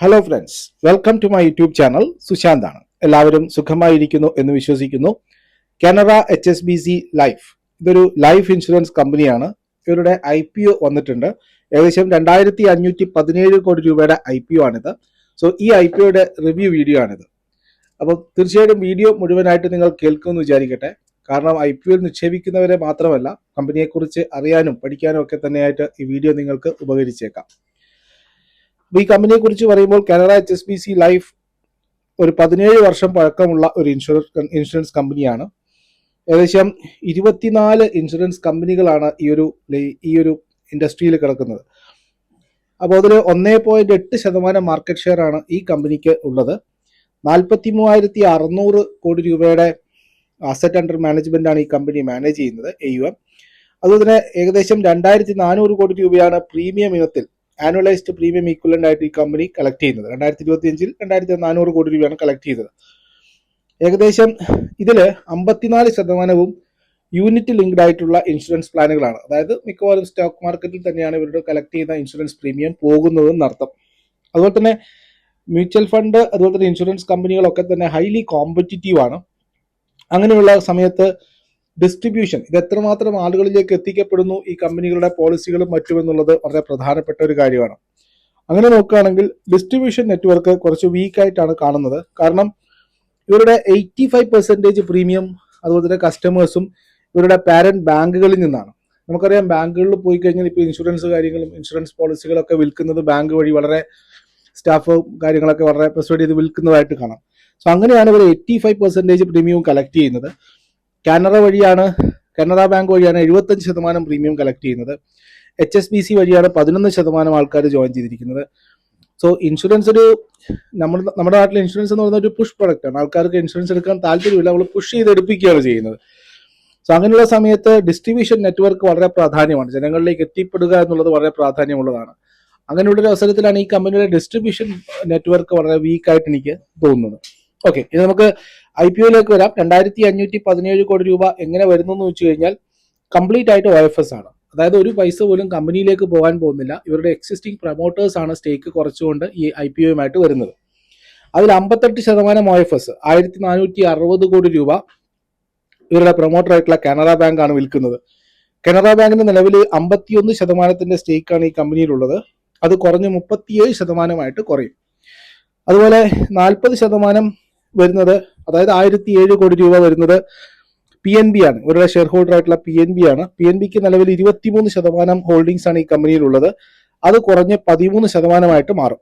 Hello friends welcome to my YouTube channel സുശാന്താണ് എല്ലാവരും സുഖമായിരിക്കുന്നു എന്ന് വിശ്വസിക്കുന്നു. Canara H S B C life ഇതൊരു ലൈഫ് ഇൻഷുറൻസ് കമ്പനിയാണ് ഇവരുടെ ഐ പി ഒ വന്നിട്ടുണ്ട്. ഏകദേശം രണ്ടായിരത്തി അഞ്ഞൂറ്റി പതിനേഴ് കോടി രൂപയുടെ ഐ പി ഒ ആണിത്. സോ ഈ ഐ പി ഒയുടെ റിവ്യൂ വീഡിയോ ആണിത്. അപ്പോൾ തീർച്ചയായിട്ടും വീഡിയോ മുഴുവനായിട്ട് നിങ്ങൾ കേൾക്കുമെന്ന് വിചാരിക്കട്ടെ. കാരണം ഐ പി എൽ നിക്ഷേപിക്കുന്നവരെ മാത്രമല്ല കമ്പനിയെക്കുറിച്ച് അറിയാനും പഠിക്കാനും ഒക്കെ തന്നെയായിട്ട് ഈ വീഡിയോ നിങ്ങൾക്ക് ഉപകരിച്ചേക്കാം. ഈ കമ്പനിയെക്കുറിച്ച് പറയുമ്പോൾ Canara H S B C life ഒരു പതിനേഴ് വർഷം പഴക്കമുള്ള ഒരു ഇൻഷുറൻസ് ഇൻഷുറൻസ് കമ്പനിയാണ്. ഏകദേശം ഇരുപത്തിനാല് ഇൻഷുറൻസ് കമ്പനികളാണ് ഈ ഒരു ഈ ഒരു ഇൻഡസ്ട്രിയിൽ കിടക്കുന്നത്. അപ്പോൾ അതിൽ ഒന്നേ പോയിന്റ് എട്ട് ശതമാനം മാർക്കറ്റ് ഷെയർ ആണ് ഈ കമ്പനിക്ക് ഉള്ളത്. നാൽപ്പത്തി മൂവായിരത്തി അറുന്നൂറ് കോടി രൂപയുടെ അസറ്റ് അണ്ടർ മാനേജ്മെന്റ് ആണ് ഈ കമ്പനി മാനേജ് ചെയ്യുന്നത് എ യു എം അതുപോലെ ഏകദേശം രണ്ടായിരത്തി നാനൂറ് കോടി രൂപയാണ് പ്രീമിയം ഇനത്തിൽ ആനുവലൈസ്ഡ് പ്രീമിയം ഈക്വലന്റ് ആയിട്ട് ഈ കമ്പനി കളക്ട് ചെയ്യുന്നത്. രണ്ടായിരത്തി ഇരുപത്തി അഞ്ചിൽ രണ്ടായിരത്തി നാനൂറ് കോടി രൂപയാണ് കളക്ട് ചെയ്തത്. ഏകദേശം ഇതിൽ അമ്പത്തിനാല് ശതമാനവും യൂണിറ്റ് ലിങ്ക്ഡ് ആയിട്ടുള്ള ഇൻഷുറൻസ് പ്ലാനുകളാണ് അതായത് മിക്കവാറും സ്റ്റോക്ക് മാർക്കറ്റിൽ തന്നെയാണ് ഇവരുടെ കളക്ട് ചെയ്യുന്ന ഇൻഷുറൻസ് പ്രീമിയം പോകുന്നതെന്ന് അർത്ഥം. അതുപോലെ തന്നെ മ്യൂച്വൽ ഫണ്ട് അതുപോലെ തന്നെ ഇൻഷുറൻസ് കമ്പനികളൊക്കെ തന്നെ ഹൈലി കോമ്പറ്റിറ്റീവ് ആണ്. അങ്ങനെയുള്ള സമയത്ത് ഡിസ്ട്രിബ്യൂഷൻ ഇത് എത്രമാത്രം ആളുകളിലേക്ക് എത്തിക്കപ്പെടുന്നു ഈ കമ്പനികളുടെ പോളിസികളും മറ്റും എന്നുള്ളത് വളരെ പ്രധാനപ്പെട്ട ഒരു കാര്യമാണ്. അങ്ങനെ നോക്കുകയാണെങ്കിൽ ഡിസ്ട്രിബ്യൂഷൻ നെറ്റ്വർക്ക് കുറച്ച് വീക്കായിട്ടാണ് കാണുന്നത്. കാരണം ഇവരുടെ എയ്റ്റി ഫൈവ് പെർസെന്റേജ് പ്രീമിയം അതുപോലെ തന്നെ കസ്റ്റമേഴ്സും ഇവരുടെ പാരന്റ് ബാങ്കുകളിൽ നിന്നാണ്. നമുക്കറിയാം ബാങ്കുകളിൽ പോയി കഴിഞ്ഞാൽ ഇപ്പോൾ ഇൻഷുറൻസ് കാര്യങ്ങളും ഇൻഷുറൻസ് പോളിസികളൊക്കെ വിൽക്കുന്നത് ബാങ്ക് വഴി വളരെ സ്റ്റാഫ് കാര്യങ്ങളൊക്കെ വളരെ പെർസ്വേഡ് ചെയ്ത് വിൽക്കുന്നതായിട്ട് കാണാം. സോ അങ്ങനെയാണ് ഇവർ eighty five percentage premium collect ചെയ്യുന്നത്. കാനറ വഴിയാണ് കാനറ ബാങ്ക് വഴിയാണ് എഴുപത്തഞ്ച് ശതമാനം പ്രീമിയം കളക്ട് ചെയ്യുന്നത്. എച്ച് എസ് ബി സി വഴിയാണ് പതിനൊന്ന് ശതമാനം ആൾക്കാർ ജോയിൻ ചെയ്തിരിക്കുന്നത്. സോ ഇൻഷുറൻസ് ഒരു നമ്മൾ നമ്മുടെ നാട്ടിൽ ഇൻഷുറൻസ് എന്ന് പറയുന്ന ഒരു പുഷ് പ്രൊഡക്റ്റ് ആണ്. ആൾക്കാർക്ക് ഇൻഷുറൻസ് എടുക്കാൻ താല്പര്യമില്ല നമ്മൾ പുഷ് ചെയ്ത് എടുപ്പിക്കുകയാണ് ചെയ്യുന്നത്. സോ അങ്ങനെയുള്ള സമയത്ത് ഡിസ്ട്രിബ്യൂഷൻ നെറ്റ്വർക്ക് വളരെ പ്രാധാന്യമാണ്. ജനങ്ങളിലേക്ക് എത്തിപ്പെടുക എന്നുള്ളത് വളരെ പ്രാധാന്യമുള്ളതാണ്. അങ്ങനെയുള്ള ഒരു അവസരത്തിലാണ് ഈ കമ്പനിയുടെ ഡിസ്ട്രിബ്യൂഷൻ നെറ്റ്വർക്ക് വളരെ വീക്കായിട്ട് എനിക്ക് തോന്നുന്നത്. ഓക്കെ ഇനി നമുക്ക് ഐ പി ഒയിലേക്ക് വരാം. രണ്ടായിരത്തി അഞ്ഞൂറ്റി പതിനേഴ് കോടി രൂപ എങ്ങനെ വരുന്നു എന്ന് വെച്ച് കഴിഞ്ഞാൽ കംപ്ലീറ്റ് ആയിട്ട് ഒ എഫ് എസ് ആണ്. അതായത് ഒരു പൈസ പോലും കമ്പനിയിലേക്ക് പോകാൻ പോകുന്നില്ല. ഇവരുടെ എക്സിസ്റ്റിംഗ് പ്രൊമോട്ടേഴ്സ് ആണ് സ്റ്റേക്ക് കുറച്ചുകൊണ്ട് ഈ ഐ പി ഒയുമായിട്ട് വരുന്നത്. അതിൽ അമ്പത്തെട്ട് ശതമാനം ഒ എഫ് എസ് ആയിരത്തി നാനൂറ്റി അറുപത് കോടി രൂപ ഇവരുടെ പ്രൊമോട്ടർ ആയിട്ടുള്ള കാനറ ബാങ്ക് ആണ് വിൽക്കുന്നത്. കാനറ ബാങ്കിന്റെ നിലവിൽ അമ്പത്തിയൊന്ന് ശതമാനത്തിന്റെ സ്റ്റേക്കാണ് ഈ കമ്പനിയിലുള്ളത് അത് കുറഞ്ഞ് മുപ്പത്തിയേഴ് ശതമാനമായിട്ട് കുറയും. അതുപോലെ നാൽപ്പത് ശതമാനം വരുന്നത് അതായത് ആയിരത്തി ഏഴ് കോടി രൂപ വരുന്നത് പി എൻ ബി ആണ്. ഇവരുടെ ഷെയർ ഹോൾഡർ ആയിട്ടുള്ള പി എൻ ബി ആണ്. പി എൻ ബിക്ക് നിലവിൽ ഇരുപത്തിമൂന്ന് ശതമാനം ഹോൾഡിംഗ്സ് ആണ് ഈ കമ്പനിയിലുള്ളത്. അത് കുറഞ്ഞ് പതിമൂന്ന് ശതമാനമായിട്ട് മാറും.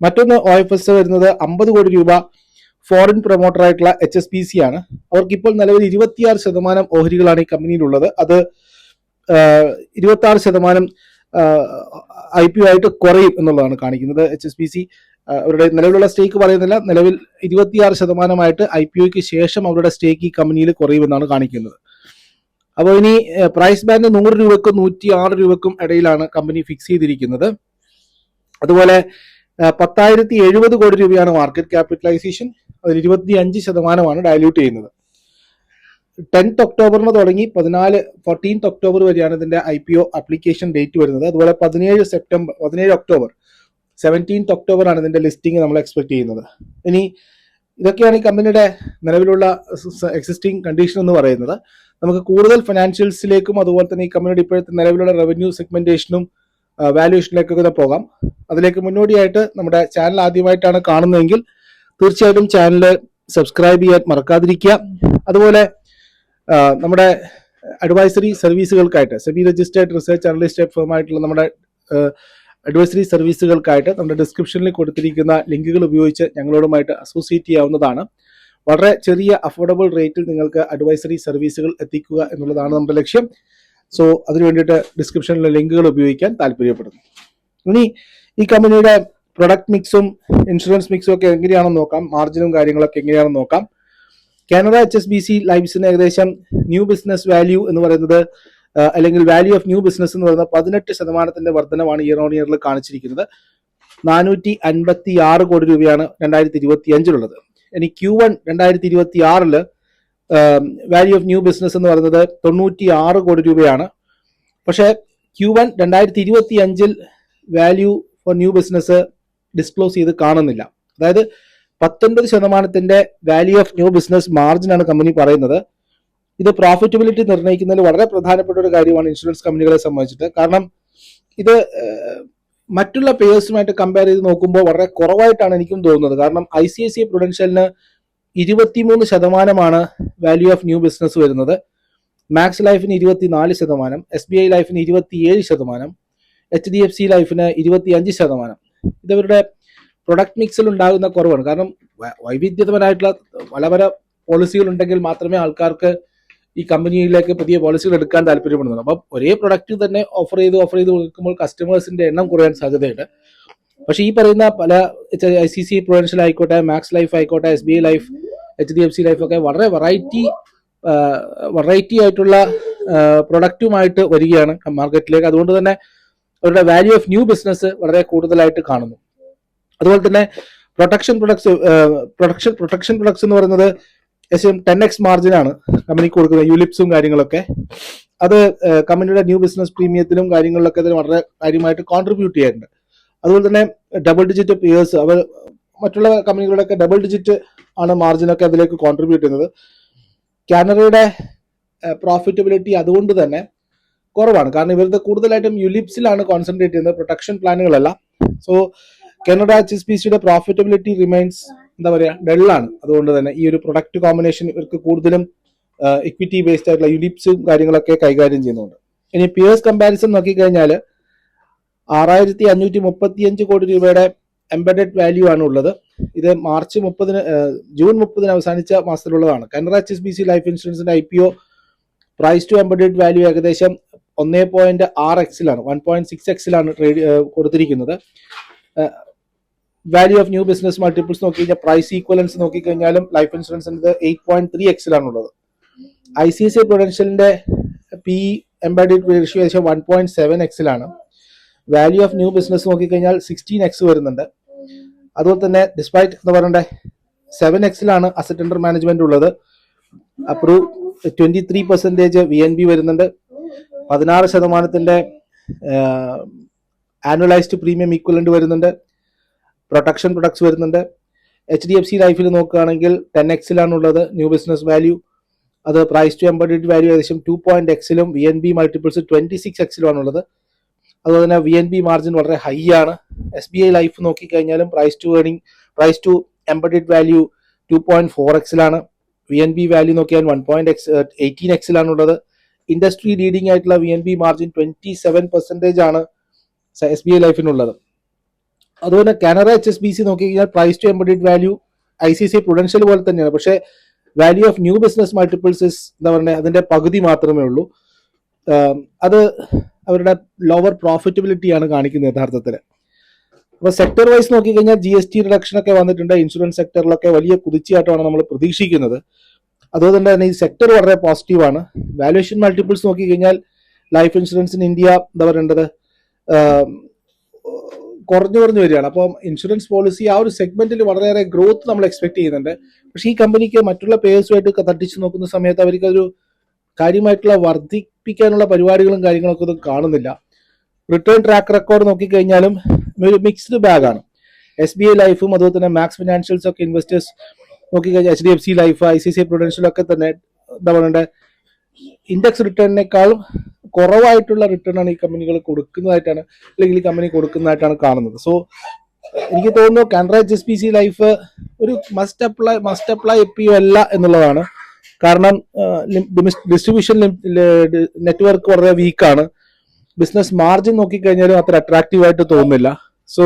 മറ്റൊന്ന് ഒ എഫ് എസ് വരുന്നത് അമ്പത് കോടി രൂപ ഫോറിൻ പ്രൊമോട്ടർ ആയിട്ടുള്ള എച്ച് എസ് പി സി ആണ്. അവർക്ക് ഇപ്പോൾ നിലവിൽ ഇരുപത്തിയാറ് ശതമാനം ഓഹരികളാണ് ഈ കമ്പനിയിലുള്ളത്. അത് ഇരുപത്തി ആറ് ശതമാനം ഐ പി ഒ ആയിട്ട് കുറയും എന്നുള്ളതാണ് കാണിക്കുന്നത് എച്ച് എസ് പി സി അവരുടെ നിലവിലുള്ള സ്റ്റേക്ക് പറയുന്നില്ല. നിലവിൽ ഇരുപത്തിയാറ് ശതമാനമായിട്ട് ഐ പി ഒക്ക് ശേഷം അവരുടെ സ്റ്റേക്ക് ഈ കമ്പനിയിൽ കുറയുമെന്നാണ് കാണിക്കുന്നത്. അപ്പോൾ ഇനി പ്രൈസ് ബാൻഡ് നൂറ് രൂപക്കും നൂറ്റി ആറ് രൂപക്കും ഇടയിലാണ് കമ്പനി ഫിക്സ് ചെയ്തിരിക്കുന്നത്. അതുപോലെ പത്തായിരത്തി എഴുപത് കോടി രൂപയാണ് മാർക്കറ്റ് ക്യാപിറ്റലൈസേഷൻ. അതിൽ ഇരുപത്തി അഞ്ച് ശതമാനമാണ് ഡയല്യൂട്ട് ചെയ്യുന്നത്. ടെൻത്ത് ഒക്ടോബറിന് തുടങ്ങി പതിനാല് ഫോർട്ടീൻത്ത് ഒക്ടോബർ വരെയാണ് ഇതിന്റെ I P O application date വരുന്നത്. അതുപോലെ പതിനേഴ് സെപ്റ്റംബർ പതിനേഴ് ഒക്ടോബർ സെവന്റീൻത്ത് ഒക്ടോബർ ആണ് ഇതിന്റെ ലിസ്റ്റിംഗ് നമ്മൾ എക്സ്പെക്ട് ചെയ്യുന്നത്. ഇനി ഇതൊക്കെയാണ് ഈ കമ്പനിയുടെ നിലവിലുള്ള എക്സിസ്റ്റിംഗ് കണ്ടീഷൻ എന്ന് പറയുന്നത്. നമുക്ക് കൂടുതൽ ഫിനാൻഷ്യൽസിലേക്കും അതുപോലെ തന്നെ ഈ കമ്പനിയുടെ ഇപ്പോഴത്തെ നിലവിലുള്ള റവന്യൂ സെഗ്മെന്റേഷനും വാല്യുവേഷനിലേക്കൊക്കെ പോകാം. അതിലേക്ക് മുന്നോടിയായിട്ട് നമ്മുടെ ചാനൽ ആദ്യമായിട്ടാണ് കാണുന്നതെങ്കിൽ തീർച്ചയായിട്ടും ചാനൽ സബ്സ്ക്രൈബ് ചെയ്യാൻ മറക്കാതിരിക്കുക. അതുപോലെ നമ്മുടെ അഡ്വൈസറി സർവീസുകൾക്കായിട്ട് സെബി രജിസ്റ്റേഡ് റിസർച്ച് അനലിസ്റ്റ് ഫോമായിട്ടുള്ള നമ്മുടെ അഡ്വൈസറി സർവീസുകൾക്കായിട്ട് നമ്മുടെ ഡിസ്ക്രിപ്ഷനിൽ കൊടുത്തിരിക്കുന്ന ലിങ്കുകൾ ഉപയോഗിച്ച് ഞങ്ങളോടുമായിട്ട് അസോസിയേറ്റ് ചെയ്യാവുന്നതാണ്. വളരെ ചെറിയ അഫോർഡബിൾ റേറ്റിൽ നിങ്ങൾക്ക് അഡ്വൈസറി സർവീസുകൾ എത്തിക്കുക എന്നുള്ളതാണ് നമ്മുടെ ലക്ഷ്യം. സോ അതിനു വേണ്ടിയിട്ട് ഡിസ്ക്രിപ്ഷനിലെ ലിങ്കുകൾ ഉപയോഗിക്കാൻ താല്പര്യപ്പെടുന്നു. ഇനി ഈ കമ്പനിയുടെ പ്രൊഡക്റ്റ് മിക്സും ഇൻഷുറൻസ് മിക്സും ഒക്കെ എങ്ങനെയാണെന്ന് നോക്കാം. മാർജിനും കാര്യങ്ങളൊക്കെ എങ്ങനെയാണെന്ന് നോക്കാം. Canada H S B C ലൈഫ്സിന് ഏകദേശം ന്യൂ ബിസിനസ് വാല്യൂ എന്ന് പറയുന്നത് അല്ലെങ്കിൽ വാല്യൂ ഓഫ് ന്യൂ ബിസിനസ് എന്ന് പറയുന്ന പതിനെട്ട് ശതമാനത്തിന്റെ വർധനമാണ് ഇയർ ഓൺ ഇയറിൽ കാണിച്ചിരിക്കുന്നത്. നാനൂറ്റി അൻപത്തി ആറ് കോടി രൂപയാണ് രണ്ടായിരത്തി ഇരുപത്തി അഞ്ചിലുള്ളത് ഇനി ക്യൂ വൺ രണ്ടായിരത്തി ഇരുപത്തി ആറിൽ വാല്യൂ ഓഫ് ന്യൂ ബിസിനസ് എന്ന് പറയുന്നത് തൊണ്ണൂറ്റി ആറ് കോടി രൂപയാണ്. പക്ഷേ ക്യൂ വൺ രണ്ടായിരത്തി ഇരുപത്തി അഞ്ചിൽ value for new business disclose ചെയ്ത് കാണുന്നില്ല. അതായത് പത്തൊൻപത് ശതമാനത്തിന്റെ value of new business margin ആണ് കമ്പനി പറയുന്നത്. ഇത് പ്രോഫിറ്റബിലിറ്റി നിർണയിക്കുന്നതിൽ വളരെ പ്രധാനപ്പെട്ട ഒരു കാര്യമാണ് ഇൻഷുറൻസ് കമ്പനികളെ സംബന്ധിച്ചിട്ട്. കാരണം ഇത് മറ്റുള്ള പേഴ്സുമായിട്ട് കമ്പയർ ചെയ്ത് നോക്കുമ്പോൾ വളരെ കുറവായിട്ടാണ് എനിക്കും തോന്നുന്നത്. കാരണം ഐ സി ഐ സി പ്രൊഡൻഷ്യലിന് ഇരുപത്തിമൂന്ന് ശതമാനമാണ് വാല്യൂ ഓഫ് ന്യൂ ബിസിനസ് വരുന്നത്. മാക്സ് ലൈഫിന് ഇരുപത്തിനാല് ശതമാനം എസ് ബി ഐ ലൈഫിന് ഇരുപത്തിയേഴ് ശതമാനം എച്ച് ഡി എഫ് സി ലൈഫിന് ഇരുപത്തിയഞ്ച് ശതമാനം. ഇതവരുടെ പ്രൊഡക്റ്റ് മിക്സിൽ ഉണ്ടാകുന്ന കുറവാണ്. കാരണം വൈവിധ്യതപരമായിട്ടുള്ള പല പല പോളിസികൾ ഉണ്ടെങ്കിൽ മാത്രമേ ആൾക്കാർക്ക് ഈ കമ്പനിയിലേക്ക് പുതിയ പോളിസികൾ എടുക്കാൻ താല്പര്യപ്പെടുന്നത് അപ്പം ഒരേ പ്രൊഡക്റ്റ് തന്നെ ഓഫർ ചെയ്ത് ഓഫർ ചെയ്ത് കൊടുക്കുമ്പോൾ കസ്റ്റമേഴ്സിന്റെ എണ്ണം കുറയാൻ സാധ്യതയുണ്ട്. പക്ഷേ ഈ പറയുന്ന പല ഐ സി സി പ്രൊഡൻഷ്യൽ ആയിക്കോട്ടെ മാക്സ് ലൈഫ് ആയിക്കോട്ടെ S B I life H D F C life ഒക്കെ വളരെ വെറൈറ്റി വെറൈറ്റി ആയിട്ടുള്ള പ്രൊഡക്റ്റുമായിട്ട് വരികയാണ് മാർക്കറ്റിലേക്ക് അതുകൊണ്ട് തന്നെ അവരുടെ വാല്യൂ ഓഫ് ന്യൂ ബിസിനസ് വളരെ കൂടുതലായിട്ട് കാണുന്നു. അതുപോലെ തന്നെ protection products protection protection products എന്ന് പറയുന്നത് ഏകദേശം ടെൻ എക്സ് മാർജിനാണ് കമ്പനിക്ക് കൊടുക്കുന്നത് യുലിപ്സും കാര്യങ്ങളൊക്കെ. അത് കമ്പനിയുടെ ന്യൂ ബിസിനസ് പ്രീമിയത്തിലും കാര്യങ്ങളിലൊക്കെ അതിന് വളരെ കാര്യമായിട്ട് കോൺട്രിബ്യൂട്ട് ചെയ്യാറുണ്ട്. അതുപോലെ തന്നെ ഡബിൾ ഡിജിറ്റ് പിയേഴ്സ് അവർ മറ്റുള്ള കമ്പനികളുടെയൊക്കെ ഡബിൾ ഡിജിറ്റ് ആണ് മാർജിനൊക്കെ അതിലേക്ക് കോൺട്രിബ്യൂട്ട് ചെയ്യുന്നത്. കാനറയുടെ പ്രോഫിറ്റബിലിറ്റി അതുകൊണ്ട് തന്നെ കുറവാണ്. കാരണം ഇവരുടെ കൂടുതലായിട്ടും യുലിപ്സിലാണ് കോൺസെൻട്രേറ്റ് ചെയ്യുന്നത് protection പ്ലാനുകളല്ല so Canara H S P സിയുടെ പ്രോഫിറ്റബിലിറ്റി റിമൈൻസ് എന്താ പറയുക ഡെള്ളാണ്. അതുകൊണ്ട് തന്നെ ഈ ഒരു പ്രൊഡക്റ്റ് കോമ്പിനേഷൻ ഇവർക്ക് കൂടുതലും ഇക്വിറ്റി ബേസ്ഡ് ആയിട്ടുള്ള യുനിപ്സും കാര്യങ്ങളൊക്കെ കൈകാര്യം ചെയ്യുന്നുണ്ട്. ഇനി പിയേഴ്സ് കമ്പാരിസൺ നോക്കിക്കഴിഞ്ഞാൽ ആറായിരത്തി അഞ്ഞൂറ്റി മുപ്പത്തിയഞ്ച് കോടി രൂപയുടെ എംബഡഡ് വാല്യൂ ആണ് ഉള്ളത്. ഇത് മാർച്ച് മുപ്പതിന് ജൂൺ മുപ്പതിന് അവസാനിച്ച മാസത്തിലുള്ളതാണ്. Canara H S B C life ഇൻഷുറൻസിന്റെ I P O price to embedded value ഏകദേശം ഒന്നേ പോയിന്റ് ആറ് എക്സിലാണ് വൺ പോയിന്റ് സിക്സ് എക്സിലാണ് ട്രേഡ് കൊടുത്തിരിക്കുന്നത്. Value of new business multiples നോക്കി കഴിഞ്ഞാൽ പ്രൈസ് ഈക്വലൻസ് നോക്കിക്കഴിഞ്ഞാലും ലൈഫ് ഇൻഷുറൻസിന്റെ എയ്റ്റ് പോയിന്റ് ത്രീ എക്സിലാണുള്ളത് ഐ സി സി പ്രൊഡൻഷ്യലിന്റെ പി എംബഡഡ് റേഷ്യോ ഏകദേശം വൺ പോയിന്റ് സെവൻ എക്സിലാണ് വാല്യൂ ഓഫ് ന്യൂ ബിസിനസ് നോക്കിക്കഴിഞ്ഞാൽ സിക്സ്റ്റീൻ എക്സ് വരുന്നുണ്ട്. അതുപോലെ തന്നെ ഡിസ്പൈറ്റ് എന്ന് പറയണ്ടേ സെവൻ എക്സിലാണ് അസറ്റ് അണ്ടർ മാനേജ്മെന്റ് ഉള്ളത്. Approve twenty three percentage V N B വരുന്നുണ്ട്. പതിനാറ് ശതമാനത്തിന്റെ ആനുവലൈസ്ഡ് പ്രീമിയം ഈക്വലന്റ് വരുന്നുണ്ട്. പ്രൊട്ടക്ഷൻ പ്രൊഡക്ട്സ് വരുന്നുണ്ട്. എച്ച് ഡി എഫ് സി ലൈഫിൽ നോക്കുകയാണെങ്കിൽ ടെൻ എക്സിലാണുള്ളത് ന്യൂ ബിസിനസ് വാല്യൂ അത് പ്രൈസ് ടു എംബഡഡ് വാല്യൂ ഏകദേശം two point എക്സിലും V N B multiples twenty six എക്സിലുമാണുള്ളത് അതുപോലെ തന്നെ വി എൻ ബി മാർജിൻ വളരെ ഹൈ ആണ്. S B I life നോക്കിക്കഴിഞ്ഞാലും price to earning price to embedded value two point four എക്സിലാണ് V N B value നോക്കിയാൽ one point X eighteen എക്സിലാണുള്ളത് industry leading ആയിട്ടുള്ള V N B margin twenty seven percentage ആണ് S B I ലൈഫിനുള്ളത് അതുപോലെ Canara H S B C നോക്കി കഴിഞ്ഞാൽ price to embedded value I C C Prudential പോലെ തന്നെയാണ്. പക്ഷേ value of new business multiples എന്താ പറയുക അതിന്റെ പകുതി മാത്രമേ ഉള്ളൂ. അത് അവരുടെ ലോവർ പ്രോഫിറ്റബിലിറ്റി ആണ് കാണിക്കുന്നത് യഥാർത്ഥത്തിൽ. അപ്പൊ സെക്ടർ വൈസ് നോക്കിക്കഴിഞ്ഞാൽ ജി എസ് ടി റിഡക്ഷൻ ഒക്കെ വന്നിട്ടുണ്ട്. ഇൻഷുറൻസ് സെക്ടറിലൊക്കെ വലിയ കുതിച്ചാട്ടമാണ് നമ്മൾ പ്രതീക്ഷിക്കുന്നത്. അതുപോലെ തന്നെ ഈ സെക്ടർ വളരെ പോസിറ്റീവാണ് വാല്യുവേഷൻ മൾട്ടിപ്പിൾസ് നോക്കിക്കഴിഞ്ഞാൽ ലൈഫ് ഇൻഷുറൻസ് ഇൻ ഇന്ത്യ എന്താ പറയേണ്ടത്? കുറഞ്ഞു കുറഞ്ഞു വരികയാണ്. അപ്പം ഇൻഷുറൻസ് പോളിസി ആ ഒരു സെഗ്മെന്റിൽ വളരെയേറെ ഗ്രോത്ത് നമ്മൾ എക്സ്പെക്ട് ചെയ്യുന്നുണ്ട്. പക്ഷേ ഈ കമ്പനിക്ക് മറ്റുള്ള പേഴ്സുമായിട്ട് തട്ടിച്ചു നോക്കുന്ന സമയത്ത് അവർക്ക് ഒരു കാര്യമായിട്ടുള്ള വർദ്ധിപ്പിക്കാനുള്ള പരിപാടികളും കാര്യങ്ങളൊക്കെ ഒന്നും കാണുന്നില്ല. റിട്ടേൺ ട്രാക്ക് റെക്കോർഡ് നോക്കിക്കഴിഞ്ഞാലും ഒരു മിക്സ്ഡ് ബാഗാണ് എസ് ബി ഐ ലൈഫും അതുപോലെ തന്നെ മാക്സ് ഫിനാൻഷ്യൽസ് ഒക്കെ ഇൻവെസ്റ്റേഴ്സ് നോക്കിക്കഴിഞ്ഞാൽ H D F C life I C C Prudential ഒക്കെ തന്നെ എന്താ പറയണ്ടേ? ഇൻഡെക്സ് റിട്ടേണിനേക്കാളും കുറവായിട്ടുള്ള റിട്ടേൺ ആണ് ഈ കമ്പനികൾ കൊടുക്കുന്നതായിട്ടാണ് അല്ലെങ്കിൽ ഈ കമ്പനി കൊടുക്കുന്നതായിട്ടാണ് കാണുന്നത്. സോ എനിക്ക് തോന്നുന്നു Canara H P C life ഒരു മസ്റ്റ് അപ്ലൈ മസ്റ്റ് അപ്ലൈ എപ്പിയോ അല്ല എന്നുള്ളതാണ്. കാരണം ഡിസ്ട്രിബ്യൂഷൻ നെറ്റ്വർക്ക് വളരെ വീക്കാണ് ബിസിനസ് മാർജിൻ നോക്കിക്കഴിഞ്ഞാലും അത്ര അട്രാക്റ്റീവ് ആയിട്ട് തോന്നുന്നില്ല. So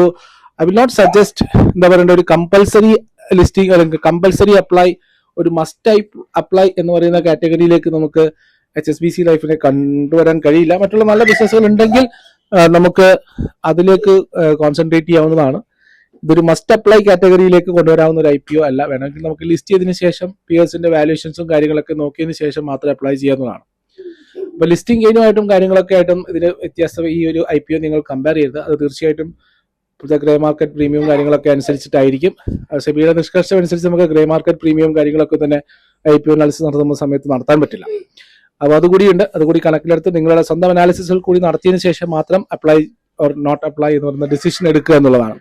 I will not suggest എന്താ പറയണ്ട ഒരു കമ്പൽസറി ലിസ്റ്റിംഗ് അല്ലെങ്കിൽ കമ്പൽസറി അപ്ലൈ ഒരു മസ്റ്റ് അപ്ലൈ എന്ന് പറയുന്ന കാറ്റഗറിയിലേക്ക് നമുക്ക് എച്ച് എസ് ബി സി ലൈഫിനെ കണ്ടുവരാൻ കഴിയില്ല. മറ്റുള്ള നല്ല ബിസിനസ്സുകൾ ഉണ്ടെങ്കിൽ നമുക്ക് അതിലേക്ക് കോൺസെൻട്രേറ്റ് ചെയ്യാവുന്നതാണ്. ഇതൊരു മസ്റ്റ് അപ്ലൈ കാറ്റഗറിയിലേക്ക് കൊണ്ടുവരാവുന്ന ഒരു ഐ പി ഒ അല്ല. വേണമെങ്കിൽ നമുക്ക് ലിസ്റ്റ് ചെയ്തതിനു ശേഷം പിയേഴ്സിന്റെ വാല്യുവേഷൻസും കാര്യങ്ങളൊക്കെ നോക്കിയതിനു ശേഷം മാത്രമേ അപ്ലൈ ചെയ്യാവുന്നതാണ്. അപ്പൊ ലിസ്റ്റിംഗ് ഗെയിനുമായിട്ടും കാര്യങ്ങളൊക്കെ ആയിട്ടും ഇതിന് വ്യത്യാസം ഈ ഒരു ഐ പി ഒ നിങ്ങൾ കമ്പയർ ചെയ്ത് അത് തീർച്ചയായിട്ടും ഇപ്പോഴത്തെ ഗ്രേ മാർക്കറ്റ് പ്രീമിയം കാര്യങ്ങളൊക്കെ അനുസരിച്ചിട്ടായിരിക്കും. സെബിയുടെ നിഷ്കർഷം അനുസരിച്ച് നമുക്ക് ഗ്രേ മാർക്കറ്റ് പ്രീമിയം കാര്യങ്ങളൊക്കെ തന്നെ ഐ പി ഒ അനാലിസിസ് നടത്തുന്ന സമയത്ത് നടത്താൻ പറ്റില്ല. അപ്പോൾ അതുകൂടിയുണ്ട്. അതുകൂടി കണക്കിലെടുത്ത് നിങ്ങളുടെ സ്വന്തം അനാലിസിസുകൾ കൂടി നടത്തിയതിനു ശേഷം മാത്രം അപ്ലൈ ഓർ നോട്ട് അപ്ലൈ എന്ന് പറയുന്ന ഡിസിഷൻ എടുക്കുക എന്നുള്ളതാണ്.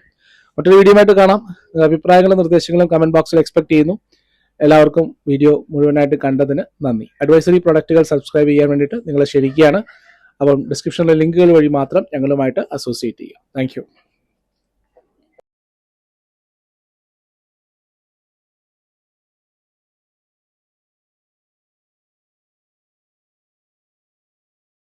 മറ്റൊരു വീഡിയോ ആയിട്ട് കാണാം. അഭിപ്രായങ്ങളും നിർദ്ദേശങ്ങളും കമന്റ് ബോക്സിൽ എക്സ്പെക്ട് ചെയ്യുന്നു. എല്ലാവർക്കും വീഡിയോ മുഴുവനായിട്ട് കണ്ടതിന് നന്ദി. അഡ്വൈസറി പ്രൊഡക്റ്റുകൾ സബ്സ്ക്രൈബ് ചെയ്യാൻ വേണ്ടിയിട്ട് നിങ്ങളെ ക്ഷണിക്കുകയാണ്. അപ്പം ഡിസ്ക്രിപ്ഷനിലെ ലിങ്കുകൾ വഴി മാത്രം ഞങ്ങളുമായിട്ട് അസോസിയേറ്റ് ചെയ്യുക. താങ്ക്